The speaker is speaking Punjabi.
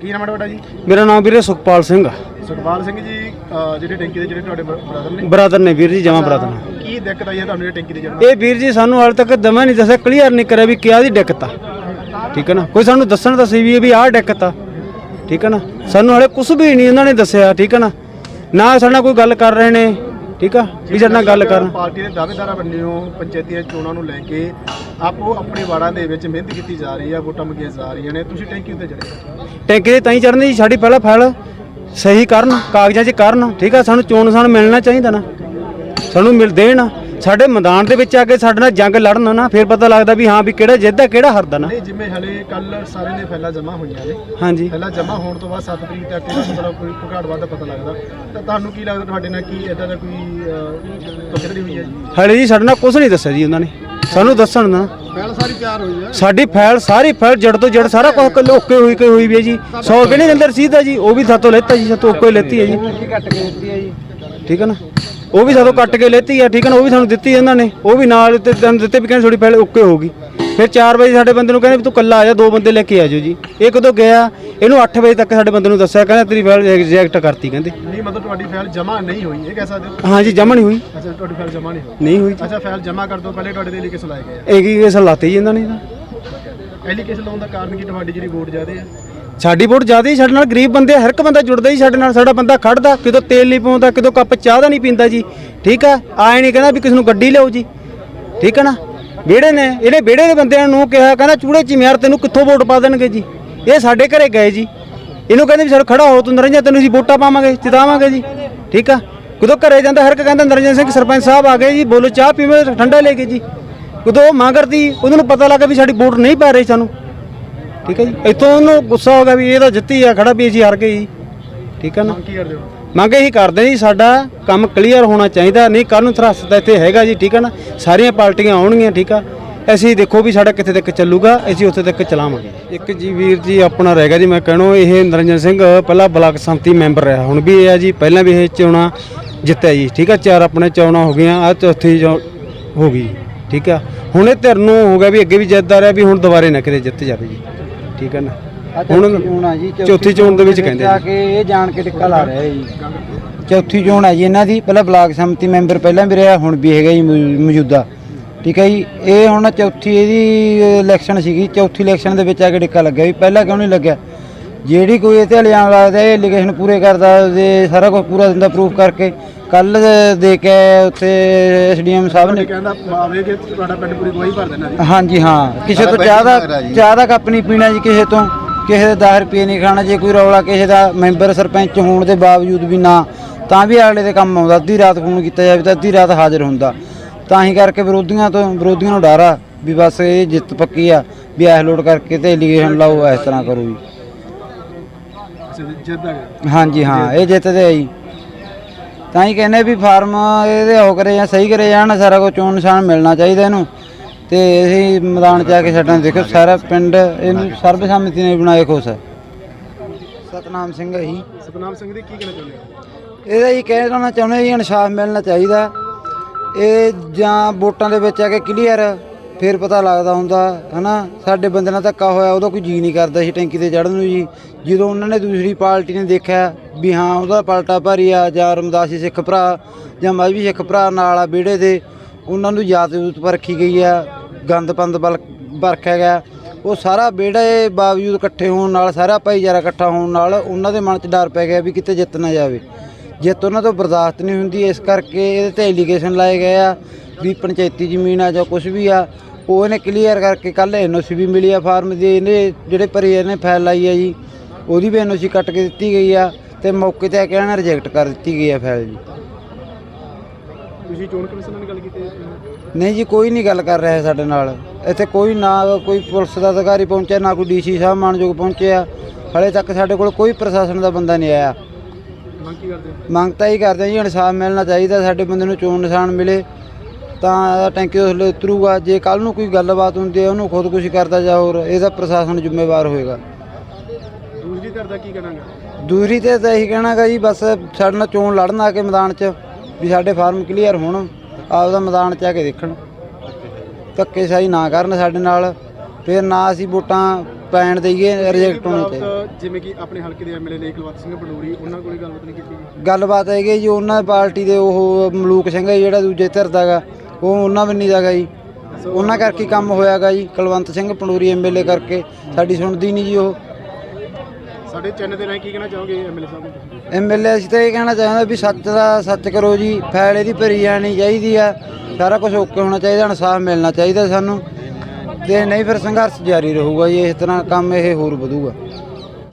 ਕੀ ਨਾਮ ਹੈ ਤੁਹਾਡਾ ਜੀ? ਮੇਰਾ ਨਾਮ ਵੀਰੇ ਸੁਖਪਾਲ ਸਿੰਘ ਆ। ਸੁਖਪਾਲ ਸਿੰਘ ਜੀ ਅਹ ਜਿਹੜੇ ਟੈਂਕੀ ਦੇ ਜਿਹੜੇ ਤੁਹਾਡੇ ਬ੍ਰਦਰ ਨੇ। ਬਰਾਦਰ ਨੇ ਵੀਰ ਜੀ ਜਮਾ ਬਰਾਦਰ ਨੇ। ਕੀ ਦਿੱਕਤ ਆਈ ਹੈ ਤੁਹਾਨੂੰ ਜਿਹੜੇ ਟੈਂਕੀ ਦੇ ਜਿਹੜਾ ਇਹ ਵੀਰ ਜੀ ਸਾਨੂੰ ਹਾਲੇ ਤੱਕ ਦਮਾ ਨਹੀਂ ਦੱਸਿਆ ਕਲੀਅਰ ਨਹੀਂ ਕਰਿਆ ਵੀ ਕਿਆ ਦੀ ਦਿੱਕਤ ਆ। ਠੀਕ ਹੈ ਨਾ? ਕੋਈ ਸਾਨੂੰ ਦੱਸਣ ਤਾਂ ਸੀ ਵੀ ਇਹ ਵੀ ਆਹ ਦਿੱਕਤ ਆ। ਠੀਕ ਹੈ ਨਾ? ਸਾਨੂੰ ਹਾਲੇ ਕੁਝ ਵੀ ਨਹੀਂ ਉਹਨਾਂ ਨੇ ਦੱਸਿਆ ਠੀਕ ਹੈ ਨਾ? ਨਾ ਸਾਡੇ ਨਾਲ ਕੋਈ ਗੱਲ ਕਰ ਰਹੇ ਨੇ। ਠੀਕ ਆ? ਵੀ ਸਾਡੇ ਨਾਲ ਗੱਲ ਕਰਨ। ਪਾਰਟੀ ਦੇ ਦਾਅਵੇਦਾਰਾਂ ਬੰਨਿਓ ਪੰਚਾਇਤੀ ਚੋਣਾਂ ਨੂੰ ਲੈ ਕੇ ਆਪੋ ਆਪਣੇ ਵਾਰਡਾਂ ਦੇ ਵਿੱਚ ਮਿਹਨਤ ਕੀਤੀ ਜਾ ਰਹੀ ਹੈ ਵੋਟਾਂ ਮੰਗੀਆਂ ਜਾ ਰਹੀਆਂ ਨੇ। ਤੁਸੀਂ ਟੈਂਕੀ ਉੱਤੇ ਚੜੇ ਟੈਂਕੀ ਦੇ ਤਾਂ ਹੀ ਚੜ੍ਹਨੀ ਜੀ ਸਾਡੀ ਪਹਿਲਾ ਫਾਈਲ ਸਹੀ ਕਰਨ ਕਾਗਜ਼ਾਂ 'ਚ ਕਰਨ ਠੀਕ ਆ? ਸਾਨੂੰ ਚੋਣ ਨਿਸ਼ਾਨ ਮਿਲਣਾ ਚਾਹੀਦਾ ਨਾ। ਸਾਨੂੰ ਮਿਲ ਦੇਣ। ਸਾਡੇ ਮੈਦਾਨ ਦੇ ਵਿੱਚ ਆ ਕੇ ਸਾਡੇ ਨਾਲ ਜੰਗ ਲੜਨ ਨਾ ਫਿਰ ਪਤਾ ਲੱਗਦਾ ਵੀ ਹਾਂ ਵੀ ਕਿਹੜਾ ਜਿੱਤਦਾ ਕਿਹੜਾ ਹਾਰਦਾ ਨਾ। ਨਹੀਂ ਜਿਵੇਂ ਹਲੇ ਕੱਲ ਸਾਰੇ ਨੇ ਫੈਲਾ ਜਮ੍ਹਾਂ ਹੋਈਆਂ ਨੇ। ਹਾਂਜੀ। ਪਹਿਲਾਂ ਜਮ੍ਹਾਂ ਹੋਣ ਤੋਂ ਬਾਅਦ 7 ਤਰੀਕ ਤੱਕ ਇਹਦਾ ਮਤਲਬ ਕੋਈ ਘਾਟ ਵਾਧਾ ਪਤਾ ਲੱਗਦਾ। ਤਾਂ ਤੁਹਾਨੂੰ ਕੀ ਲੱਗਦਾ ਤੁਹਾਡੇ ਨਾਲ ਕੀ ਇਦਾਂ ਦਾ ਕੋਈ ਧੋਖਾਧੜੀ ਹੋਈ ਹੈ ਜੀ? ਹਲੇ ਜੀ ਸਾਡੇ ਨਾਲ ਕੁਝ ਨਹੀਂ ਦੱਸਿਆ ਜੀ ਉਹਨਾਂ ਨੇ। ਸਾਨੂੰ ਦੱਸਣ ਨਾ। ਫੈਲ ਸਾਰੀ ਤਿਆਰ ਹੋਈ ਹੈ? ਸਾਡੀ ਫਾਈਲ ਸਾਰੀ ਫਾਈਲ ਜੜ ਤੋਂ ਜੜ ਸਾਰਾ ਕੁਝ ਕੱਲ ਓਕੇ ਹੋਈ ਕੇ ਹੋਈ ਵੀ ਹੈ ਜੀ। 100 ਰੁਪਏ ਨਹੀਂ ਅੰਦਰ ਸੀਧਾ ਜੀ ਉਹ ਵੀ ਸਾਤੋਂ ਲੈਤਾ ਜੀ ਸਾਤੋਂ ਓਕੇ ਲੈਤੀ ਹੈ ਜੀ। ਠੀਕ ਹੈ ਨਾ? ਉਹ ਵੀ ਸਾਤੋਂ ਕੱਟ ਕੇ ਲੈਤੀ ਆ ਠੀਕ ਹੈ ਨਾ ਉਹ ਵੀ ਸਾਨੂੰ ਦਿੱਤੀ ਇਹਨਾਂ ਨੇ। ਉਹ ਵੀ ਨਾਲ ਤੇ ਸਾਨੂੰ ਦਿੱਤੇ ਵੀ ਕਹਿੰਦੇ ਥੋੜੀ ਫਾਈਲ ਓਕੇ ਹੋਊਗੀ ਫਿਰ 4 ਵਜੇ ਸਾਡੇ ਬੰਦੇ ਨੂੰ ਕਹਿੰਦੇ ਵੀ ਤੂੰ ਕੱਲਾ ਆ ਜਾ ਦੋ ਬੰਦੇ ਲੈ ਕੇ ਆ ਜਾਓ ਜੀ। ਇਹ ਕਦੋਂ ਗਿਆ? ਇਹਨੂੰ 8 ਵਜੇ ਤੱਕ ਸਾਡੇ ਬੰਦੇ ਨੂੰ ਦੱਸਿਆ ਕਹਿੰਦਾ ਤੇਰੀ ਫਾਈਲ ਰਿਜੈਕਟ ਕਰਤੀ ਕਹਿੰਦੇ। ਨਹੀਂ ਮਤਲਬ ਤੁਹਾਡੀ ਫਾਈਲ ਜਮ੍ਹਾਂ ਨਹੀਂ ਹੋਈ ਇਹ ਕਹਿ ਸਕਦੇ ਹੋ? ਹਾਂ ਜੀ ਜਮਾ ਨਹੀਂ ਹੋਈ। ਅੱਛਾ ਤੁਹਾਡੀ ਫਾਈਲ ਜਮ੍ਹਾਂ ਨਹੀਂ ਹੋਈ। ਨਹੀਂ ਹੋਈ ਅੱਛਾ ਫਾਈਲ ਜਮ੍ਹਾਂ ਕਰ ਤੋਂ ਪਹਿਲੇ ਤੁਹਾਡੇ ਦੇ ਲਈ ਕਿਸ ਲਾਏ ਗਏ ਇਹ ਕੀ ਕੇਸ ਲਾਤੇ ਜੀ ਇਹਨਾਂ ਨੇ ਤਾਂ? ਐਲੀਗੇਸ਼ਨ ਲਾਉਣ ਦਾ ਕਾਰਨ ਕੀ? ਤੁਹਾਡੀ ਜਿਹੜੀ ਵੋਟ ਜ਼ਿਆਦੇ ਆ। ਸਾਡੀ ਵੋਟ ਜ਼ਿਆਦਾ ਹੀ ਸਾਡੇ ਨਾਲ ਗਰੀਬ ਬੰਦੇ ਆ, ਹਰ ਇੱਕ ਬੰਦਾ ਜੁੜਦਾ ਹੀ ਸਾਡੇ ਨਾਲ ਸਾਡਾ ਬੰਦਾ ਖੜਦਾ ਕਿਤੋਂ ਤੇਲ ਨਹੀਂ ਪਾਉਂਦਾ ਕਿਤੋਂ ਕੱਪ ਚਾਹ ਦਾ ਨਹੀਂ ਪੀਂਦਾ ਜੀ। ਠੀਕ ਆ? ਆਏ ਨਹੀਂ ਕਹਿੰਦਾ ਵੀ ਕਿਸ ਨੂੰ ਗੱਡੀ ਲਿਆਓ ਜੀ। ਠੀਕ ਹੈ ਨਾ? ਵਿਹੜੇ ਨੇ ਇਹਨੇ ਵਿਹੜੇ ਦੇ ਬੰਦਿਆਂ ਨੂੰ ਕਿਹਾ ਕਹਿੰਦਾ ਚੂੜੇ ਚਿਮਿਆਰ ਤੈਨੂੰ ਕਿੱਥੋਂ ਵੋਟ ਪਾ ਦੇਣਗੇ ਜੀ? ਇਹ ਸਾਡੇ ਘਰੇ ਗਏ ਜੀ। ਇਹਨੂੰ ਕਹਿੰਦੇ ਵੀ ਸਰ ਖੜਾ ਹੋ ਤੂੰ ਨਰਿੰਜਨ ਤੈਨੂੰ ਅਸੀਂ ਵੋਟਾਂ ਪਾਵਾਂਗੇ ਜਿਤਾਵਾਂਗੇ ਜੀ। ਠੀਕ ਆ? ਕਦੋਂ ਘਰੇ ਜਾਂਦਾ ਹਰ ਇੱਕ ਕਹਿੰਦਾ ਨਰਿੰਜਨ ਸਿੰਘ ਸਰਪੰਚ ਸਾਹਿਬ ਆ ਗਏ ਜੀ ਬੋਲੋ ਚਾਹ ਪੀਵੇਂ ਠੰਡਾ ਲੈ ਕੇ ਜੀ। ਕਦੋਂ ਉਹ ਮੰਗ ਕਰਦੀ ਉਹਨਾਂ ਨੂੰ ਪਤਾ ਲੱਗਾ ਵੀ ਸਾਡੀ ਵੋਟ ਨਹੀਂ ਪਾ ਰਹੀ ਸਾਨੂੰ। ਠੀਕ ਹੈ ਜੀ? ਇੱਥੋਂ ਉਹਨੂੰ ਗੁੱਸਾ ਹੋ ਗਿਆ ਵੀ ਇਹ ਤਾਂ ਜਿੱਤੀ ਆ ਖੜਾ ਵੀ ਅਸੀਂ ਹਾਰ ਗਏ ਜੀ। ਠੀਕ ਹੈ ਨਾ? ਮੰਗ ਕੀ ਕਰਦੇ ਹੋ? ਮੰਗ ਇਹੀ ਕਰਦੇ ਜੀ ਸਾਡਾ ਕੰਮ ਕਲੀਅਰ ਹੋਣਾ ਚਾਹੀਦਾ ਨਹੀਂ ਕੱਲ ਨੂੰ ਥਰਸ ਤਾਂ ਇੱਥੇ ਹੈਗਾ ਜੀ ਠੀਕ ਹੈ ਨਾ? ਸਾਰੀਆਂ ਪਾਰਟੀਆਂ ਆਉਣਗੀਆਂ ਠੀਕ ਆ? ਅਸੀਂ ਦੇਖੋ ਵੀ ਸਾਡਾ ਕਿੱਥੇ ਤੱਕ ਚੱਲੂਗਾ ਅਸੀਂ ਉੱਥੇ ਤੱਕ ਚਲਾਵਾਂਗੇ। ਇੱਕ ਜੀ ਵੀਰ ਜੀ ਆਪਣਾ ਰਹਿ ਗਿਆ ਜੀ ਮੈਂ ਕਹਿਣੋ ਇਹ ਨਰਿੰਜਨ ਸਿੰਘ ਪਹਿਲਾਂ ਬਲਾਕ ਸੰਮਤੀ ਮੈਂਬਰ ਰਿਹਾ ਹੁਣ ਵੀ ਇਹ ਆ ਜੀ ਪਹਿਲਾਂ ਵੀ ਇਹ ਚੋਣਾਂ ਜਿੱਤਿਆ ਜੀ ਠੀਕ ਆ? ਚਾਰ ਆਪਣੇ ਚੋਣਾਂ ਹੋ ਗਈਆਂ ਆ ਚੌਥੀ ਚੋਣ ਹੋ ਗਈ ਠੀਕ ਆ? ਹੁਣ ਇਹ ਧਿਰ ਨੂੰ ਹੋ ਗਿਆ ਵੀ ਅੱਗੇ ਵੀ ਜਿੱਤਦਾ ਰਿਹਾ ਵੀ ਹੁਣ ਦੁਬਾਰੇ ਨਾ ਕਿਤੇ ਜਿੱਤ ਜਾਵੇ ਜੀ। ਠੀਕ ਹੈ ਨਾ? ਹੁਣ ਚੋਣ ਆ ਜੀ ਚੌਥੀ ਚੋਣ ਦੇ ਵਿੱਚ ਕਹਿੰਦੇ ਆ ਕੇ ਇਹ ਜਾਣ ਕੇ ਟਿੱਕਾ ਲਾ ਰਿਹਾ ਜੀ। ਚੌਥੀ ਚੋਣ ਆ ਜੀ ਇਹਨਾਂ ਦੀ ਪਹਿਲਾਂ ਬਲਾਕ ਸੰਮਤੀ ਮੈਂਬਰ ਪਹਿਲਾਂ ਵੀ ਰਿਹਾ ਹੁਣ ਵੀ ਹੈਗਾ ਜੀ ਮੌਜੂਦਾ। ਠੀਕ ਹੈ ਜੀ ਇਹ ਹੁਣ ਚੌਥੀ ਇਹਦੀ ਇਲੈਕਸ਼ਨ ਸੀਗੀ ਚੌਥੀ ਇਲੈਕਸ਼ਨ ਦੇ ਵਿੱਚ ਆ ਕੇ ਟਿੱਕਾ ਲੱਗਿਆ ਵੀ ਪਹਿਲਾਂ ਕਿਉਂ ਨਹੀਂ ਲੱਗਿਆ? ਜਿਹੜੀ ਕੋਈ ਇਹ ਤੇ ਇਲਜ਼ਾਮ ਲੱਗਦਾ ਇਹ ਐਲੀਗੇਸ਼ਨ ਪੂਰੇ ਕਰਦਾ ਤੇ ਸਾਰਾ ਕੁਝ ਪੂਰਾ ਦਿੰਦਾ ਪ੍ਰੂਫ ਕਰਕੇ। ਕੱਲ ਦੇ ਕੇ ਉੱਥੇ ਐਸਡੀਐਮ ਸਾਹਿਬ ਨੇ। ਇਹ ਕਹਿੰਦਾ ਆਵੇ ਕਿ ਤੁਹਾਡਾ ਪਿੰਡ ਪੂਰੀ ਗਵਾਹੀ ਭਰ ਦੇਣਾ ਜੀ। ਹਾਂਜੀ ਹਾਂ। ਕਿਸੇ ਤੋਂ ਚਾਹ ਦਾ ਚਾਹ ਦਾ ਕੱਪ ਨਹੀਂ ਪੀਣਾ ਜੀ ਕਿਸੇ ਤੋਂ। ਕਿਸੇ ਦੇ 10 ਰੁਪਏ ਨਹੀਂ ਖਾਣਾ ਜੇ ਕੋਈ ਰੌਲਾ ਕਿਸੇ ਦਾ ਮੈਂਬਰ ਸਰਪੰਚ ਹੋਣ ਦੇ ਬਾਵਜੂਦ ਵੀ ਨਾ ਤਾਂ ਵੀ ਅਗਲੇ ਦੇ ਕੰਮ ਆਉਂਦਾ। ਅੱਧੀ ਰਾਤ ਫੋਨ ਕੀਤਾ ਜਾਵੇ ਤਾਂ ਅੱਧੀ ਰਾਤ ਹਾਜ਼ਰ ਹੁੰਦਾ। ਤਾਂ ਹੀ ਕਰਕੇ ਵਿਰੋਧੀਆਂ ਤੋਂ ਵਿਰੋਧੀਆਂ ਨੂੰ ਡਰ ਆ ਵੀ ਬਸ ਇਹ ਜਿੱਤ ਪੱਕੀ ਆ ਵੀ ਐਸ ਲੋਡ ਕਰਕੇ ਤੇ ਐਲੀਗੇਸ਼ਨ ਲਾਓ ਇਸ ਤਰ੍ਹਾਂ ਕਰੋ ਜੀ। ਅੱਛਾ ਹਾਂਜੀ ਹਾਂ ਇਹ ਜਿੱਤਦੇ ਆ ਜੀ। ਤਾਂ ਹੀ ਕਹਿੰਦੇ ਵੀ ਫਾਰਮ ਇਹਦੇ ਹੋ ਕਰੇ ਜਾਂ ਸਹੀ ਕਰੇ ਜਾਣ ਸਾਰਾ ਕੁਝ ਚੋਣ ਨਿਸ਼ਾਨ ਮਿਲਣਾ ਚਾਹੀਦਾ ਇਹਨੂੰ। ਤੇ ਅਸੀਂ ਮੈਦਾਨ 'ਚ ਆ ਕੇ ਛੱਡਾਂ ਦੇਖੋ ਸਾਰਾ ਪਿੰਡ ਇਹਨੂੰ ਸਰਬਸੰਮਤੀ ਨੇ ਬਣਾਏ ਖੁਸ਼ ਹੈ। ਸਤਨਾਮ ਸਿੰਘ ਹੈ ਜੀ। ਸਤਨਾਮ ਸਿੰਘ ਦੀ ਕੀ ਕਹਿਣਾ ਚਾਹੁੰਦੇ ਹੋ? ਇਹਦਾ ਜੀ ਕਹਿਣਾ ਚਾਹੁੰਦੇ ਜੀ ਇਨਸਾਫ ਮਿਲਣਾ ਚਾਹੀਦਾ। ਇਹ ਜਾਂ ਵੋਟਾਂ ਦੇ ਵਿੱਚ ਆ ਕੇ ਕਲੀਅਰ ਫਿਰ ਪਤਾ ਲੱਗਦਾ ਹੁੰਦਾ, ਹਨਾ, ਸਾਡੇ ਬੰਦੇ ਨਾਲ ਧੱਕਾ ਹੋਇਆ, ਉਹਦਾ ਕੋਈ ਜੀ ਨਹੀਂ ਕਰਦਾ ਸੀ ਟੈਂਕੀ ਤੇ ਚੜਨ ਨੂੰ ਜੀ। ਜਦੋਂ ਉਹਨਾਂ ਨੇ ਦੂਸਰੀ ਪਾਰਟੀ ਨੇ ਦੇਖਿਆ ਵੀ ਹਾਂ, ਉਹਦਾ ਪਲਟਾ ਭਾਰੀ ਆ, ਜਾਂ ਰਮਦਾਸੀ ਸਿੱਖ ਭਰਾ, ਜਾਂ ਮਜ਼ਬੀ ਸਿੱਖ ਭਰਾ ਨਾਲ ਆ ਵਿਹੜੇ ਦੇ, ਉਹਨਾਂ ਨੂੰ ਯਾਦ ਯੂਤ ਪਰਖੀ ਗਈ ਆ ਗੰਦ ਪੰਦ ਬਲ, ਵਰਖਿਆ ਗਿਆ। ਉਹ ਸਾਰਾ ਵਿਹੜੇ ਬਾਵਜੂਦ ਇਕੱਠੇ ਹੋਣ ਨਾਲ, ਸਾਰਾ ਭਾਈਚਾਰਾ ਇਕੱਠਾ ਹੋਣ ਨਾਲ ਉਹਨਾਂ ਦੇ ਮਨ 'ਚ ਡਰ ਪੈ ਗਿਆ ਵੀ ਕਿਤੇ ਜਿੱਤ ਨਾ ਜਾਵੇ। ਜਿੱਤ ਉਹਨਾਂ ਤੋਂ ਬਰਦਾਸ਼ਤ ਨਹੀਂ ਹੁੰਦੀ, ਇਸ ਕਰਕੇ ਇਹਦੇ ਤੇ ਐਲੀਗੇਸ਼ਨ ਲਾਏ ਗਏ ਆ ਵੀ ਪੰਚਾਇਤੀ ਜ਼ਮੀਨ ਆ ਜਾਂ ਕੁਝ ਵੀ ਆ ਉਹ ਇਹਨੇ ਕਲੀਅਰ ਕਰਕੇ ਕੱਲ ਐਨਓਸੀ ਵੀ ਮਿਲੀ ਆ ਫਾਰਮ ਦੀ ਇਹਨੇ ਜਿਹੜੇ ਭਰੀ ਇਹਨੇ ਫਾਈਲ ਲਾਈ ਆ ਜੀ ਉਹਦੀ ਵੀ ਐਨਓਸੀ ਕੱਟ ਕੇ ਦਿੱਤੀ ਗਈ ਆ ਤੇ ਮੌਕੇ ਤੇ ਆ ਕੇ ਇਹਨਾਂ ਨੇ ਰਿਜੈਕਟ ਕਰ ਦਿੱਤੀ ਗਈ ਆ ਫਾਈਲ ਜੀ। ਤੁਸੀਂ ਚੋਣ ਕਮਿਸ਼ਨ ਨਾਲ ਗੱਲ ਕੀਤੀ ਹੈ? ਨਹੀਂ ਜੀ ਕੋਈ ਨਹੀਂ ਗੱਲ ਕਰ ਰਿਹਾ ਸਾਡੇ ਨਾਲ। ਇੱਥੇ ਕੋਈ ਨਾ ਕੋਈ ਪੁਲਿਸ ਦਾ ਅਧਿਕਾਰੀ ਪਹੁੰਚਿਆ ਨਾ ਕੋਈ ਡੀਸੀ ਸਾਹਿਬ ਮਾਨਯੋਗ ਪਹੁੰਚਿਆ। ਹਲੇ ਤੱਕ ਸਾਡੇ ਕੋਲ ਕੋਈ ਪ੍ਰਸ਼ਾਸਨ ਦਾ ਬੰਦਾ ਨਹੀਂ ਆਇਆ। ਮੰਗ ਕੀ ਕਰਦੇ ਮੰਗ ਤਾਂ ਹੀ ਕਰਦੇ ਜੀ ਇਨਸਾਫ ਮਿਲਣਾ ਚਾਹੀਦਾ ਸਾਡੇ ਬੰਦੇ ਨੂੰ ਚੋਣ ਨਿਸ਼ਾਨ ਮਿਲੇ। ਤਾਂ ਟੈਂਕੀ ਤੋਂ ਥੱਲੇ ਉਤਰੂਗਾ। ਜੇ ਕੱਲ ਨੂੰ ਕੋਈ ਗੱਲਬਾਤ ਹੁੰਦੀ ਹੈ ਉਹਨੂੰ ਖੁਦਕੁਸ਼ੀ ਕਰਦਾ ਜਾਂ ਹੋਰ ਇਹਦਾ ਪ੍ਰਸ਼ਾਸਨ ਜ਼ਿੰਮੇਵਾਰ ਹੋਏਗਾ। ਦੂਸਰੀ ਧਿਰ ਦਾ ਕੀ ਕਰਾਂਗਾ ਦੂਰੀ ਤੇ ਤਾਂ ਇਹੀ ਕਹਿਣਾਗਾ ਜੀ ਬਸ ਸਾਡੇ ਨਾਲ ਚੋਣ ਲੜਨ ਆ ਕੇ ਮੈਦਾਨ 'ਚ ਵੀ ਸਾਡੇ ਫਾਰਮ ਕਲੀਅਰ ਹੋਣ ਆਪਦਾ ਮੈਦਾਨ 'ਚ ਆ ਕੇ ਦੇਖਣ। ਧੱਕੇਸ਼ਾਹੀ ਨਾ ਕਰਨ ਸਾਡੇ ਨਾਲ ਫਿਰ ਨਾ ਅਸੀਂ ਵੋਟਾਂ ਪੈਣ ਦੇਈਏ ਰਿਜੈਕਟ ਹੋਣੇ ਚਾਹੀਦੇ। ਜਿਵੇਂ ਕਿ ਆਪਣੇ ਹਲਕੇ ਦੇ ਐਮਐਲਏ ਨੇ ਕੁਲਵੰਤ ਸਿੰਘ ਪੰਡੂਰੀ ਉਹਨਾਂ ਕੋਲ ਗੱਲਬਾਤ ਨਹੀਂ ਕੀਤੀ ਗੱਲਬਾਤ ਹੈਗੀ ਜੀ ਉਹਨਾਂ ਦੀ ਪਾਰਟੀ ਦੇ ਉਹ ਮਲੂਕ ਸਿੰਘ ਹੈ ਜਿਹੜਾ ਦੂਜੇ ਧਿਰ ਦਾ ਗਾ। ਉਹ ਉਹਨਾਂ ਬੰਨੀ ਦਾ ਗਾ ਜੀ। ਉਹਨਾਂ ਕਰਕੇ ਕੰਮ ਹੋਇਆਗਾ ਜੀ ਕੁਲਵੰਤ ਸਿੰਘ ਪੰਡੂਰੀ ਐਮਐਲਏ ਕਰਕੇ। ਸਾਡੀ ਸੁਣਦੀ ਨਹੀਂ ਜੀ ਉਹ। ਸਾਡੇ ਚੈਨਲ ਦੇ ਰਾਹੀਂ ਕੀ ਕਹਿਣਾ ਚਾਹੋਗੇ ਐਮਐਲਏ ਸਾਹਿਬ ਐਮਐਲਏ ਅਸੀਂ ਤਾਂ ਇਹ ਕਹਿਣਾ ਚਾਹੁੰਦੇ ਵੀ ਸੱਚ ਦਾ ਸੱਚ ਕਰੋ ਜੀ। ਫੈਲ ਇਹਦੀ ਭਰੀ ਜਾਣੀ ਚਾਹੀਦੀ ਆ। ਸਾਰਾ ਕੁਝ ਓਕੇ ਹੋਣਾ ਚਾਹੀਦਾ ਇਨਸਾਫ ਮਿਲਣਾ ਚਾਹੀਦਾ ਸਾਨੂੰ। ਤੇ ਨਹੀਂ ਫਿਰ ਸੰਘਰਸ਼ ਜਾਰੀ ਰਹੂਗਾ ਜੀ ਇਸ ਤਰ੍ਹਾਂ ਕੰਮ ਇਹ ਹੋਰ ਵਧੂਗਾ।